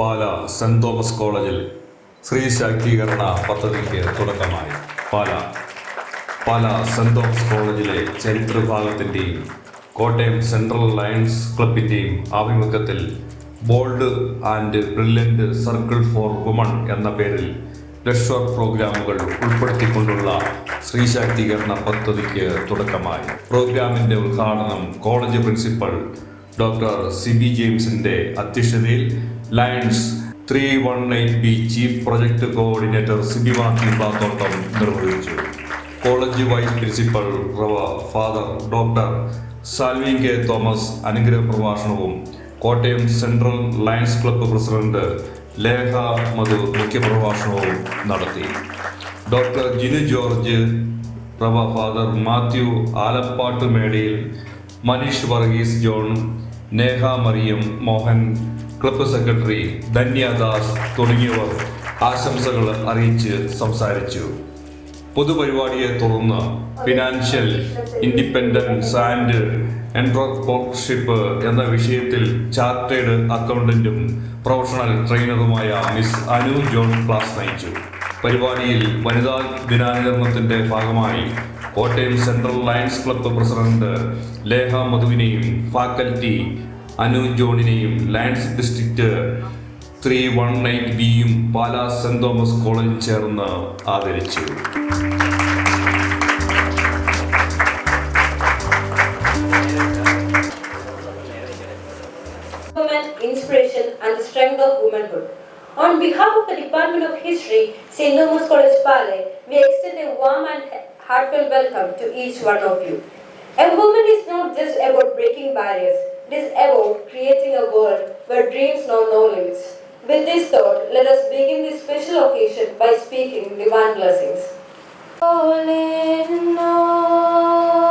പാല saint Thomas കോളേജിൽ സ്ത്രീ ശാക്തീകരണ പദ്ധതിക്ക് തുടക്കമായി. പാല പാല സെന്റ് തോമസ് കോളേജിലെ ചരിത്ര വിഭാഗത്തിന്റെയും കോട്ടയം സെൻട്രൽ ലയൺസ് ക്ലബിന്റെയും ആഭിമുഖ്യത്തിൽ bold and brilliant circle for woman എന്ന പേരിൽ ലക്ഷർ പ്രോഗ്രാമുകൾ ഉൾപ്പെടുത്തിക്കൊണ്ടുള്ള സ്ത്രീ ശാക്തീകരണ പദ്ധതിക്ക് തുടക്കമായി. പ്രോഗ്രാമിന്റെ ഉദ്ഘാടനം കോളേജ് പ്രിൻസിപ്പൽ ഡോക്ടർ സിബി ജെയിംസിന്റെ അധ്യക്ഷതയിൽ lions three one eight B chief project coordinator Sibi Mathew നിർവഹിച്ചു. College vice principal Rev father doctor Salvi K Thomas അനുഗ്രഹ പ്രഭാഷണവും Kottayam central lions club president Lekha Madhu മുഖ്യപ്രഭാഷണവും നടത്തി. Doctor Jinu George Rev father Mathew Alappatt Medayil Manish Varghese John Neha Mariam Mohan club secretary Dhanyadas തുടങ്ങിയവർ ആശംസകൾ അറിയിച്ച് സംസാരിച്ചു. പൊതുപരിപാടിയെ തുടർന്ന് financial independence and entrepreneurship എന്ന വിഷയത്തിൽ ചാർട്ടേഡ് അക്കൗണ്ടന്റും പ്രൊഫഷണൽ ട്രെയിനറുമായ മിസ് അനു ജോൺ ക്ലാസ് നയിച്ചു. പരിപാടിയിൽ വനിതാ ദിനാചരണത്തിന്റെ ഭാഗമായി Kottayam central lions club president Lekha മധുവിനെയും faculty Anu ജോണിനെയും Lions district three one eight ബിയും പാലാ സെന്റ് തോമസ് കോളേജിൽ ചേർന്ന് ആദരിച്ചു women, inspiration, and the strength of womanhood. On behalf of the Department of History, St. Thomas College Pale, we extend a warm and heartfelt welcome to each one of you. A woman is not just about breaking barriers, it is about creating a world where dreams know no limits. With this thought, let us begin this special occasion by speaking divine blessings. Falling on,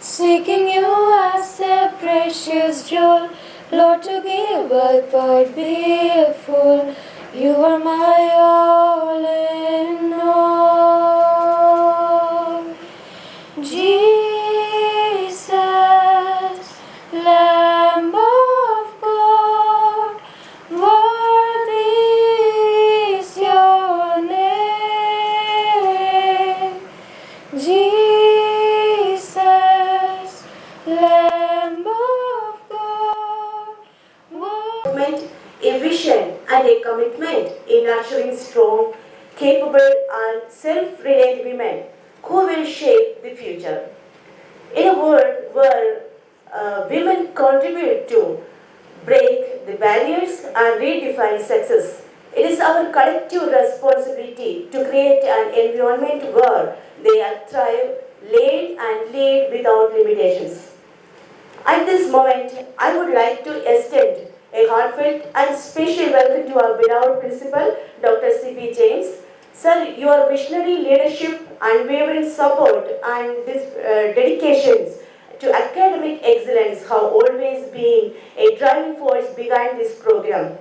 seeking you as a precious jewel, Lord, to give I but be a fool. You are my all in all, Jesus, it is our collective responsibility to create an environment where they are thrive, lead, and lead without limitations. At this moment, I would like to extend a heartfelt and special welcome to our beloved principal, Dr. C.P. James. Sir, your visionary leadership, unwavering support, and this, uh, dedications to academic excellence have always been a driving force behind this program.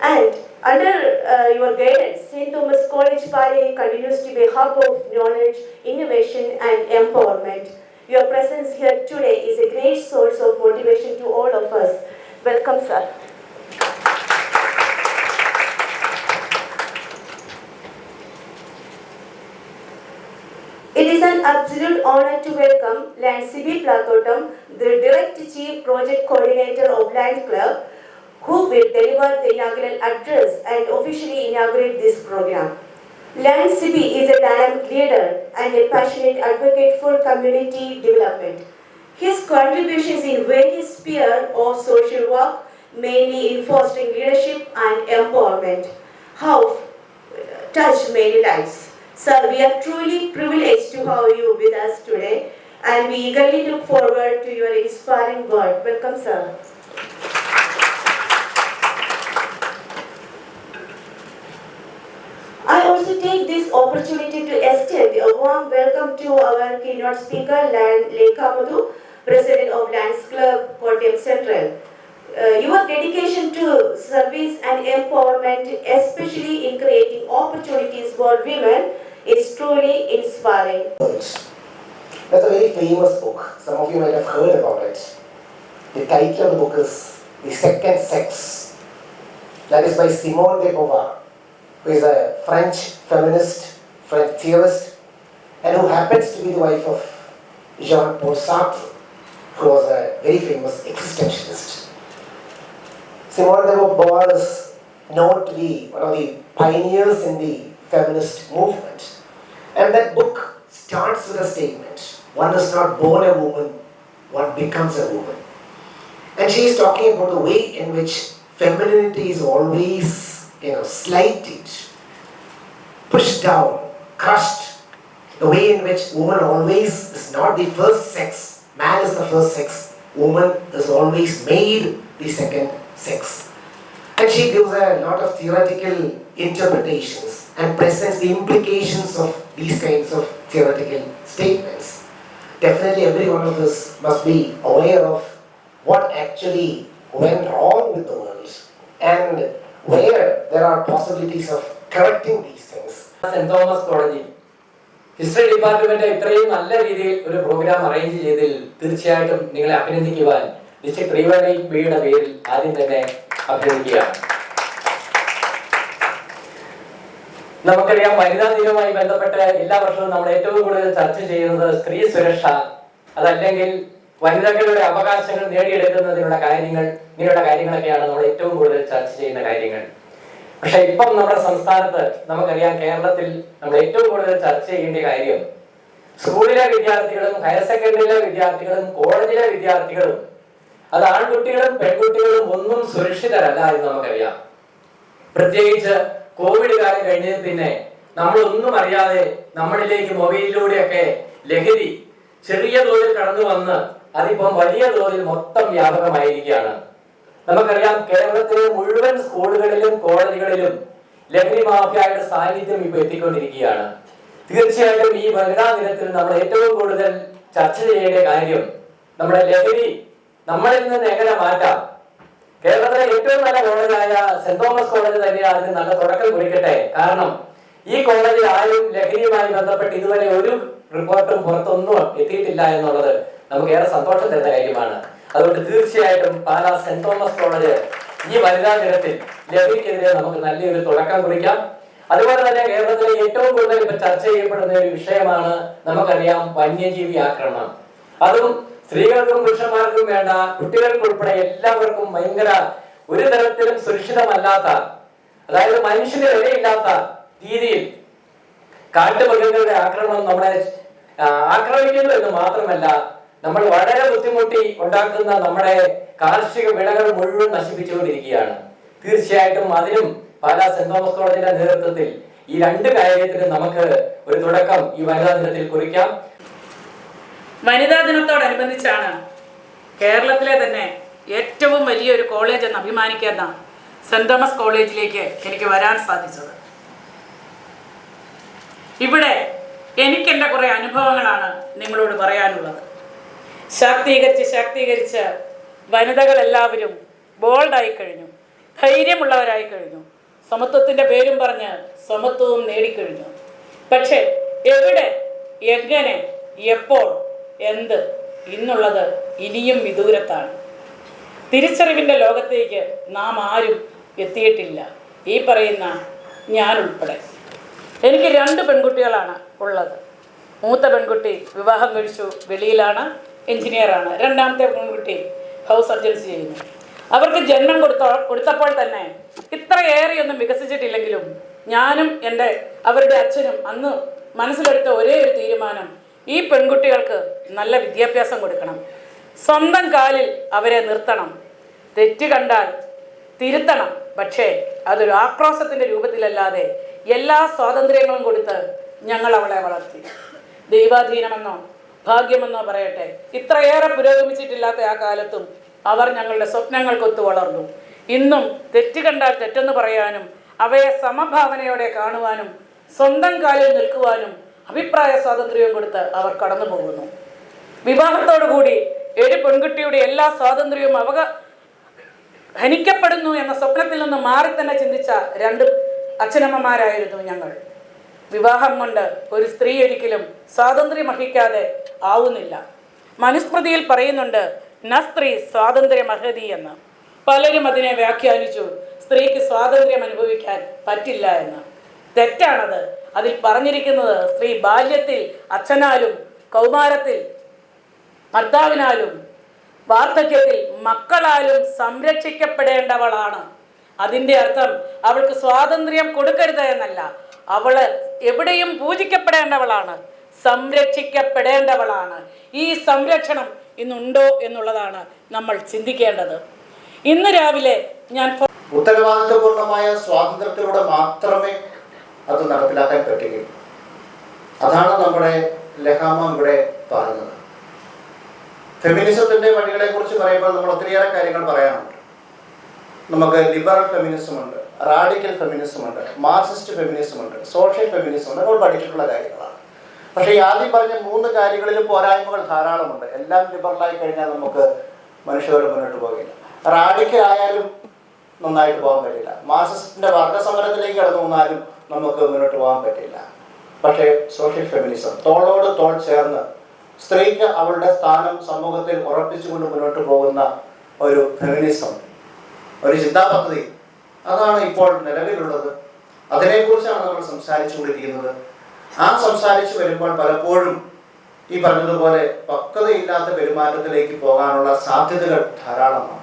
And under uh, your guidance, St. Thomas College Pare continues to be a hub of knowledge, innovation, and empowerment. Your presence here today is a great source of motivation to all of us. Welcome, sir. It is an absolute honor to welcome Land Sibi Platotam, the Direct Chief Project Coordinator of Land Club, who will deliver the inaugural address and officially inaugurate this program. Land Sibi is a dynamic leader and a passionate advocate for community development. His contributions in various spheres of social work, mainly in fostering leadership and empowerment, have touched many lives. Sir, we are truly privileged to have you with us today and we eagerly look forward to your inspiring word. Welcome, sir. I also take this opportunity to extend a warm welcome to our keynote speaker, Lekha Madhu, President of Lands Club, Kottayam Central. Uh, your dedication to service and empowerment, especially in creating opportunities for women, is truly inspiring. That's a very famous book. Some of you might have heard about it. The title of the book is the second sex. That is by Simone de Beauvoir, who is a French feminist, French theorist, and who happens to be the wife of Jean Paul Sartre, who was a very famous existentialist. Simone de Beauvoir is known to be one of the pioneers in the feminist movement. And that book starts with a statement one is not born a woman, one becomes a woman. And she is talking about the way in which femininity is always, you know, slighted, pushed down, crushed. The way in which woman always is not the first sex, man is the first sex, woman is always made the second sex. And she gives a lot of theoretical interpretations and presents the implications of these kinds of theoretical statements. Definitely, every one of us must be aware of what actually went wrong with the world and where there are possibilities of correcting these things. Saint Thomas കോളേജിൽ history department ഇത്രയും നല്ല രീതിയിൽ ഒരു programme arrange ചെയ്തതിൽ തീർച്ചയായിട്ടും നിങ്ങളെ അഭിനന്ദിക്കുവാൻ district ട്രീവറി ബിയുടെ പേരിൽ ആദ്യം തന്നെ അഭിനന്ദിക്കുകയാണ് നമുക്കറിയാം വനിതാ ദിനവുമായി ബന്ധപ്പെട്ട് എല്ലാ വർഷവും നമ്മൾ ഏറ്റവും കൂടുതൽ ചർച്ച ചെയ്യുന്നത് സ്ത്രീ സുരക്ഷ അതല്ലെങ്കിൽ വനിതകളുടെ അവകാശങ്ങൾ നേടിയെടുക്കുന്നതിനുള്ള കാര്യങ്ങൾ ഇങ്ങനെയുള്ള കാര്യങ്ങളൊക്കെയാണ് നമ്മൾ ഏറ്റവും കൂടുതൽ ചർച്ച ചെയ്യുന്ന കാര്യങ്ങൾ. പക്ഷെ ഇപ്പം നമ്മുടെ സംസ്ഥാനത്ത് നമുക്കറിയാം കേരളത്തിൽ നമ്മൾ ഏറ്റവും കൂടുതൽ ചർച്ച ചെയ്യേണ്ട കാര്യം സ്കൂളിലെ വിദ്യാർത്ഥികളും ഹയർ സെക്കൻഡറിയിലെ വിദ്യാർത്ഥികളും കോളേജിലെ വിദ്യാർത്ഥികളും അത് ആൺകുട്ടികളും പെൺകുട്ടികളും ഒന്നും സുരക്ഷിതരല്ല എന്ന് നമുക്കറിയാം. പ്രത്യേകിച്ച് കോവിഡ് കാലം കഴിഞ്ഞതിൽ പിന്നെ നമ്മളൊന്നും അറിയാതെ നമ്മളിലേക്ക് മൊബൈലിലൂടെയൊക്കെ ലഹരി ചെറിയ തോതിൽ കടന്നു വന്ന് അതിപ്പം വലിയ തോതിൽ മൊത്തം വ്യാപകമായിരിക്കുകയാണ്. നമുക്കറിയാം കേരളത്തിലെ മുഴുവൻ സ്കൂളുകളിലും കോളേജുകളിലും ലഹരി മാഫിയായുടെ സാന്നിധ്യം ഇപ്പൊ എത്തിക്കൊണ്ടിരിക്കുകയാണ്. തീർച്ചയായിട്ടും ഈ വനിതാ ദിനത്തിൽ നമ്മൾ ഏറ്റവും കൂടുതൽ ചർച്ച ചെയ്യേണ്ട കാര്യം നമ്മുടെ ലഹരി നമ്മളിൽ നിന്ന് എങ്ങനെ മാറ്റാം? കേരളത്തിലെ ഏറ്റവും നല്ല കോളേജായ സെന്റ് തോമസ് കോളേജ് തന്നെ അതിന് നല്ല തുടക്കം കുറിക്കട്ടെ. കാരണം ഈ കോളേജിൽ ആരും ലഹരിയുമായി ബന്ധപ്പെട്ട് ഇതുവരെ ഒരു റിപ്പോർട്ടും പുറത്തൊന്നും എത്തിയിട്ടില്ല എന്നുള്ളത് നമുക്ക് ഏറെ സന്തോഷം തരുന്ന കാര്യമാണ്. അതുകൊണ്ട് തീർച്ചയായിട്ടും പാലാ സെന്റ് തോമസ് കോളേജ് ഈ വനിതാ ദിനത്തിൽ ലഹരിക്കെതിരെ നമുക്ക് നല്ലൊരു തുടക്കം കുറിക്കാം. അതുപോലെ തന്നെ കേരളത്തിലെ ഏറ്റവും കൂടുതൽ ഇപ്പൊ ചർച്ച ചെയ്യപ്പെടുന്ന ഒരു വിഷയമാണ് നമുക്കറിയാം വന്യജീവി ആക്രമണം. അതും സ്ത്രീകൾക്കും പുരുഷന്മാർക്കും വേണ്ട കുട്ടികൾക്കും ഉൾപ്പെടെ എല്ലാവർക്കും ഭയങ്കര ഒരു തരത്തിലും സുരക്ഷിതമല്ലാത്ത അതായത് മനുഷ്യന് വിലയില്ലാത്ത രീതിയിൽ കാട്ടുമൃഗങ്ങളുടെ ആക്രമണം നമ്മളെ ആക്രമിക്കുന്നു എന്ന് മാത്രമല്ല നമ്മൾ വളരെ ബുദ്ധിമുട്ടി ഉണ്ടാക്കുന്ന നമ്മുടെ കാർഷിക വിളകൾ മുഴുവൻ നശിപ്പിച്ചുകൊണ്ടിരിക്കുകയാണ്. തീർച്ചയായിട്ടും അതിനും പാലാ സെന്റ് തോമസ് കോളേജിന്റെ നേതൃത്വത്തിൽ ഈ രണ്ട് കാര്യത്തിനും നമുക്ക് ഒരു തുടക്കം ഈ വനിതാ ദിനത്തിൽ കുറിക്കാം. വനിതാ ദിനത്തോടനുബന്ധിച്ചാണ് കേരളത്തിലെ തന്നെ ഏറ്റവും വലിയൊരു കോളേജ് എന്ന് അഭിമാനിക്കുന്ന സെന്റ് തോമസ് കോളേജിലേക്ക് എനിക്ക് വരാൻ സാധിച്ചത്. ഇവിടെ എനിക്ക് കുറെ കുറേ അനുഭവങ്ങളാണ് നിങ്ങളോട് പറയാനുള്ളത്. ശാക്തീകരിച്ച് ശാക്തീകരിച്ച് വനിതകളെല്ലാവരും ബോൾഡായി കഴിഞ്ഞു. ധൈര്യമുള്ളവരായി കഴിഞ്ഞു. സമത്വത്തിന്റെ പേരും പറഞ്ഞ് സമത്വവും നേടിക്കഴിഞ്ഞു. പക്ഷേ എവിടെ എങ്ങനെ എപ്പോൾ എന്ത് ഇന്നുള്ളത് ഇനിയും വിദൂരത്താണ്. തിരിച്ചറിവിന്റെ ലോകത്തേക്ക് നാം ആരും എത്തിയിട്ടില്ല. ഈ പറയുന്ന ഞാൻ ഉൾപ്പെടെ. എനിക്ക് രണ്ട് പെൺകുട്ടികളാണ് ഉള്ളത്. മൂത്ത പെൺകുട്ടി വിവാഹം കഴിച്ചു വെളിയിലാണ്. എഞ്ചിനീയറാണ് രണ്ടാമത്തെ പെൺകുട്ടി ഹൗസ് സർജൻസി ചെയ്യുന്നു. അവർക്ക് ജന്മം കൊടുത്ത കൊടുത്തപ്പോൾ തന്നെ ഇത്രയേറെയൊന്നും വികസിച്ചിട്ടില്ലെങ്കിലും ഞാനും എന്റെ അവരുടെ അച്ഛനും അന്ന് മനസ്സിലെടുത്ത ഒരേ ഒരു തീരുമാനം ഈ പെൺകുട്ടികൾക്ക് നല്ല വിദ്യാഭ്യാസം കൊടുക്കണം. സ്വന്തം കാലിൽ അവരെ നിർത്തണം. തെറ്റ് കണ്ടാൽ തിരുത്തണം. പക്ഷേ അതൊരു ആക്രോശത്തിന്റെ രൂപത്തിലല്ലാതെ എല്ലാ സ്വാതന്ത്ര്യങ്ങളും കൊടുത്ത് ഞങ്ങൾ അവളെ വളർത്തി. ദൈവാധീനമെന്നോ ഭാഗ്യമെന്നോ പറയട്ടെ. ഇത്രയേറെ പുരോഗമിച്ചിട്ടില്ലാത്ത ആ കാലത്തും അവർ ഞങ്ങളുടെ സ്വപ്നങ്ങൾക്കൊത്തു വളർന്നു. ഇന്നും തെറ്റ് കണ്ടാൽ തെറ്റെന്ന് പറയാനും അവയെ സമഭാവനയോടെ കാണുവാനും സ്വന്തം കാലിൽ നിൽക്കുവാനും അഭിപ്രായ സ്വാതന്ത്ര്യവും കൊടുത്ത് അവർ കടന്നു പോകുന്നു. വിവാഹത്തോടുകൂടി ഒരു പെൺകുട്ടിയുടെ എല്ലാ സ്വാതന്ത്ര്യവും അവക ഹനിക്കപ്പെടുന്നു എന്ന സ്വപ്നത്തിൽ നിന്ന് മാറി തന്നെ ചിന്തിച്ച രണ്ട് അച്ഛനമ്മമാരായിരുന്നു ഞങ്ങൾ. വിവാഹം കൊണ്ട് ഒരു സ്ത്രീ ഒരിക്കലും സ്വാതന്ത്ര്യം അർഹിക്കാതെ ആവുന്നില്ല. മനുസ്മൃതിയിൽ പറയുന്നുണ്ട് ന സ്ത്രീ സ്വാതന്ത്ര്യമഹതി എന്ന്. പലരും അതിനെ വ്യാഖ്യാനിച്ചു സ്ത്രീക്ക് സ്വാതന്ത്ര്യം അനുഭവിക്കാൻ പറ്റില്ല എന്ന്. തെറ്റാണത്. അതിൽ പറഞ്ഞിരിക്കുന്നത് സ്ത്രീ ബാല്യത്തിൽ അച്ഛനാലും കൗമാരത്തിൽ ഭർത്താവിനാലും വാർദ്ധക്യത്തിൽ മക്കളാലും സംരക്ഷിക്കപ്പെടേണ്ടവളാണ്. അതിന്റെ അർത്ഥം അവൾക്ക് സ്വാതന്ത്ര്യം കൊടുക്കരുത് എന്നല്ല. അവൾ എവിടെയും പൂജിക്കപ്പെടേണ്ടവളാണ്. സംരക്ഷിക്കപ്പെടേണ്ടവളാണ്. ഈ സംരക്ഷണം ഇന്നുണ്ടോ എന്നുള്ളതാണ് നമ്മൾ ചിന്തിക്കേണ്ടത്. ഇന്ന് രാവിലെ ഞാൻ ഉത്തരവാദിത്വപൂർണമായ സ്വാതന്ത്ര്യത്തിലൂടെ മാത്രമേ അത് നടപ്പിലാക്കാൻ പറ്റുകയുള്ളൂ. അതാണ് നമ്മുടെ ലഹാമ ഇവിടെ പറയുന്നത്. ഫെമിനിസത്തിന്റെ വഴികളെ കുറിച്ച് പറയുമ്പോൾ നമ്മൾ ഒത്തിരിയേറെ കാര്യങ്ങൾ പറയാനുണ്ട് നമുക്ക് ലിബറൽ ഫെമിനിസം ഉണ്ട് റാഡിക്കൽ ഫെമിനിസം ഉണ്ട് മാർക്സിസ്റ്റ് ഫെമിനിസം ഉണ്ട് സോഷ്യൽ ഫെമിനിസം ഉണ്ട് നമ്മൾ പഠിച്ചിട്ടുള്ള കാര്യങ്ങളാണ്. പക്ഷേ ആദ്യം പറഞ്ഞ മൂന്ന് കാര്യങ്ങളിൽ പോരായ്മകൾ ധാരാളമുണ്ട്. എല്ലാം ലിബറലായി കഴിഞ്ഞാൽ നമുക്ക് മനുഷ്യരോട് മുന്നോട്ട് പോകില്ല. റാഡിക്കൽ ആയാലും നന്നായിട്ട് പോകാൻ പറ്റില്ല. മാർക്സിസ്റ്റിന്റെ വർഗസമരത്തിലേക്ക് കടന്നു വന്നാലും നമുക്ക് മുന്നോട്ട് പോകാൻ പറ്റില്ല. പക്ഷേ സോഷ്യൽ ഫെമിനിസം തോളോട് തോൾ ചേർന്ന് സ്ത്രീക്ക് അവളുടെ സ്ഥാനം സമൂഹത്തിൽ ഉറപ്പിച്ചുകൊണ്ട് മുന്നോട്ട് പോകുന്ന ഒരു ഫെമിനിസം ഒരു ചിന്താപദ്ധതി അതാണ് ഇപ്പോൾ നിലവിലുള്ളത്. അതിനെക്കുറിച്ചാണ് നമ്മൾ സംസാരിച്ചുകൊണ്ടിരിക്കുന്നത്. ആ സംസാരിച്ചു വരുമ്പോൾ പലപ്പോഴും ഈ പറഞ്ഞതുപോലെ പക്വതയില്ലാത്ത പെരുമാറ്റത്തിലേക്ക് പോകാനുള്ള സാധ്യതകൾ ധാരാളമാണ്.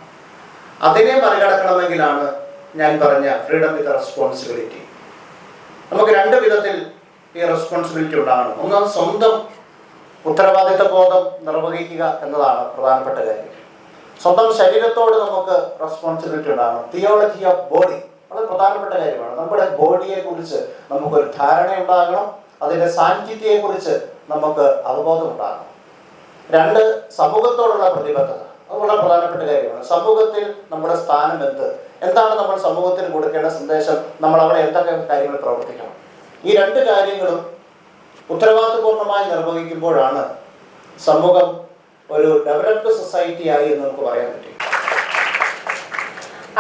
അതിനെ മറികടക്കണമെങ്കിലാണ് ഞാൻ പറഞ്ഞ ഫ്രീഡം വിത്ത് റെസ്പോൺസിബിലിറ്റി നമുക്ക് രണ്ട് വിധത്തിൽ ഈ റെസ്പോൺസിബിലിറ്റി ഉണ്ടാകണം. ഒന്ന് സ്വന്തം ഉത്തരവാദിത്ത ബോധം നിർവഹിക്കുക എന്നതാണ് പ്രധാനപ്പെട്ട കാര്യം. സ്വന്തം ശരീരത്തോട് നമുക്ക് റെസ്പോൺസിബിലിറ്റി ഉണ്ടാകണം. തിയോളജി ഓഫ് ബോഡി വളരെ പ്രധാനപ്പെട്ട കാര്യമാണ്. നമ്മുടെ ബോഡിയെ കുറിച്ച് നമുക്കൊരു ധാരണ ഉണ്ടാകണം അതിന്റെ സാന്നിധ്യത്തെ കുറിച്ച് നമുക്ക് അവബോധം ഉണ്ടാകണം രണ്ട് സമൂഹത്തോടുള്ള പ്രതിബദ്ധത. അത് വളരെ പ്രധാനപ്പെട്ട കാര്യമാണ്. സമൂഹത്തിൽ നമ്മുടെ സ്ഥാനം എന്ത്? എന്താണ് നമ്മൾ സമൂഹത്തിന് കൊടുക്കേണ്ട സന്ദേശം? നമ്മൾ അവിടെ എന്തൊക്കെ കാര്യങ്ങൾ പ്രവർത്തിക്കണം? ഈ രണ്ട് കാര്യങ്ങളും ഉത്തരവാദിത്വപൂർണമായി നിർവഹിക്കുമ്പോഴാണ് സമൂഹം ഒരു ഡെവലപ്ഡ് സൊസൈറ്റി ആയി എന്ന് നമുക്ക് പറയാൻ പറ്റും.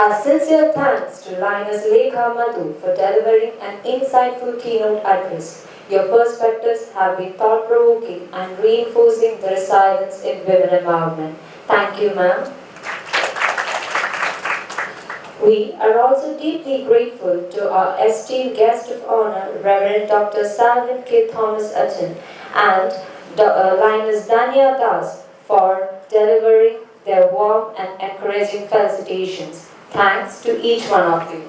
Our sincere thanks to Linus Lekha Madhu for delivering an insightful keynote address. Your perspectives have been thought-provoking and reinforcing the resilience in women empowerment. Thank you, ma'am. We are also deeply grateful to our esteemed guest of honor, Reverend Dr. Salvin K. Thomas Achen and uh, Linus Danya Das for delivering their warm and encouraging felicitations. Thanks to each one of you.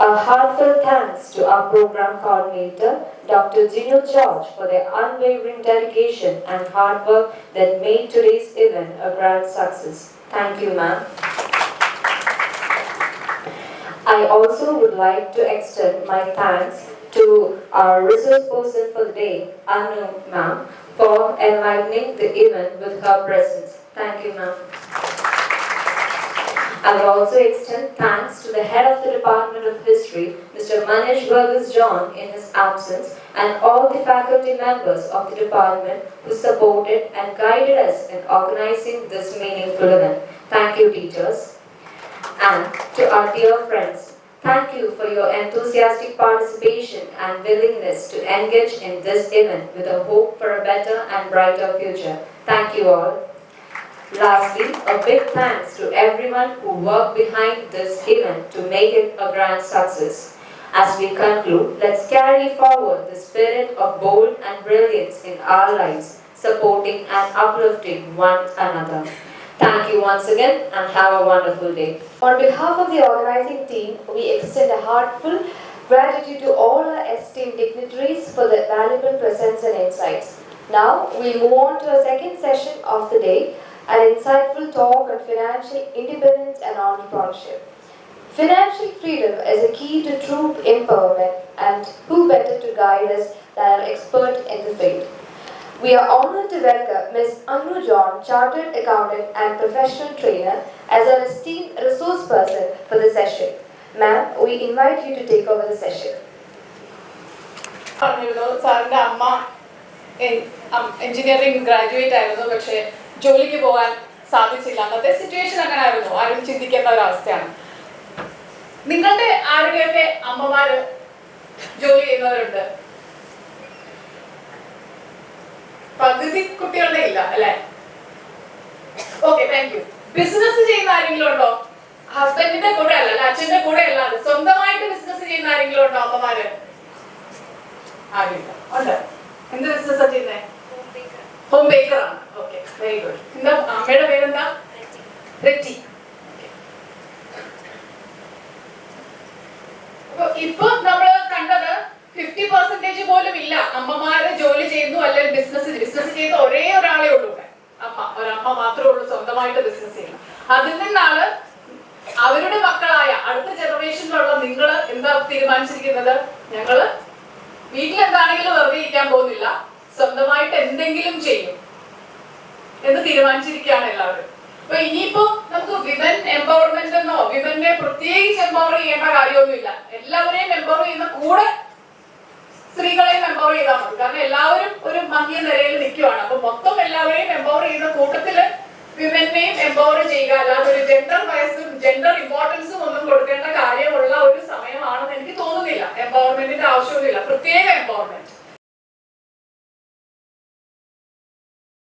A heartfelt thanks to our program coordinator, Dr. Gino George, for their unwavering dedication and hard work that made today's event a grand success. Thank you, ma'am. I also would like to extend my thanks to our resource person for the day, Anu ma'am, for enlightening the event with her presence. Thank you, ma'am. I will also extend thanks to the head of the Department of History, Mr. Manish Burgess John, in his absence, and all the faculty members of the department who supported and guided us in organizing this meaningful event. Thank you, teachers. And to our dear friends, thank you for your enthusiastic participation and willingness to engage in this event with a hope for a better and brighter future. Thank you all. Lastly, a big thanks to everyone who worked behind this event to make it a grand success. As we conclude, let's carry forward the spirit of bold and brilliance in our lives, supporting and uplifting one another. Thank you once again and have a wonderful day. On behalf of the organizing team, we extend a heartfelt gratitude to all our esteemed dignitaries for their valuable presence and insights. Now, we move on to a second session of the day, an insightful talk on financial independence and entrepreneurship. Financial freedom is a key to true empowerment, and who better to guide us than an expert in the field? We are honored to welcome Ms. Anu John, Chartered Accountant and Professional Trainer, as our esteemed resource person for the session. Ma'am, we invite you to take over the session. പറഞ്ഞിരുന്നു സാറിന്റെ അമ്മ engineering graduate ആയിരുന്നു പക്ഷേ ജോലിക്ക് പോകാൻ സാധിച്ചില്ല. അന്നത്തെ situation അങ്ങനെ ആയിരുന്നു ആരും ചിന്തിക്കേണ്ട ഒരവസ്ഥയാണ്. നിങ്ങളുടെ ആരുടെയൊക്കെ അമ്മമാര് ജോലി ചെയ്യുന്നവരുണ്ട്. പകുതി കുട്ടികളുടെ ഇല്ല അല്ലെ? ഓക്കെ താങ്ക് യു ബിസിനസ് ചെയ്യുന്ന ആരെങ്കിലും ഉണ്ടോ? ഹസ്ബൻഡിന്റെ കൂടെ അല്ല അല്ല? അച്ഛന്റെ കൂടെ അല്ലാതെ സ്വന്തമായിട്ട് ബിസിനസ് ചെയ്യുന്ന ആരെങ്കിലും ഉണ്ടോ അമ്മമാര്? ആരും ഉണ്ട്. എന്ത് ബിസിനസ്സാ ചെയ്യുന്നേ? ഹോം ബേക്കർ ആണ്. ഓക്കെ വെരി ഗുഡ് എന്താ അമ്മയുടെ പേരെന്താ? റെറ്റി. ഇപ്പൊ നമ്മൾ കണ്ടത് ഫിഫ്റ്റി പെർസെന്റേജ് പോലും ഇല്ല. അമ്മമാരെ ജോലി ചെയ്യുന്നു അല്ലെങ്കിൽ ബിസിനസ് ബിസിനസ് ചെയ്യുന്ന ഒരേ ഒരാളെ ഉള്ളൂ അമ്മ ഒരമ്മ മാത്രമേ ഉള്ളൂ സ്വന്തമായിട്ട് ബിസിനസ് ചെയ്യുന്നു അതിൽ നിന്നാണ് അവരുടെ മക്കളായ അടുത്ത ജനറേഷനിലുള്ള നിങ്ങൾ എന്താ തീരുമാനിച്ചിരിക്കുന്നത്? ഞങ്ങൾ വീട്ടിൽ എന്താണെങ്കിലും വെറുതെ ഇരിക്കാൻ പോകുന്നില്ല. സ്വന്തമായിട്ട് എന്തെങ്കിലും ചെയ്യും എന്ന് തീരുമാനിച്ചിരിക്കുകയാണ് എല്ലാവരും. അപ്പൊ ഇനിയിപ്പോ നമുക്ക് വിമൻ എംപവർമെന്റ് എന്നോ വിമനെ പ്രത്യേകിച്ച് എംപവർ ചെയ്യേണ്ട കാര്യമൊന്നുമില്ല. എല്ലാവരെയും എംപവർ ചെയ്യുന്ന കൂടെ സ്ത്രീകളെയും എംപവർ ചെയ്താൽ മതി. കാരണം എല്ലാവരും ഒരു മങ്ങിയ നിലയിൽ നിൽക്കുവാണ്. അപ്പൊ മൊത്തം എല്ലാവരെയും എംപവർ ചെയ്യുന്ന കൂട്ടത്തിൽ വിമനെയും എംപവർ ചെയ്യുക. അല്ലാതെ ഒരു ജെൻഡർ വയസ്സും ജെൻഡർ ഇമ്പോർട്ടൻസും ഒന്നും കൊടുക്കേണ്ട കാര്യമുള്ള ഒരു സമയമാണെന്ന് എനിക്ക് തോന്നുന്നില്ല. എംപവർമെന്റിന്റെ ആവശ്യമൊന്നുമില്ല. പ്രത്യേക എംപവർമെന്റ്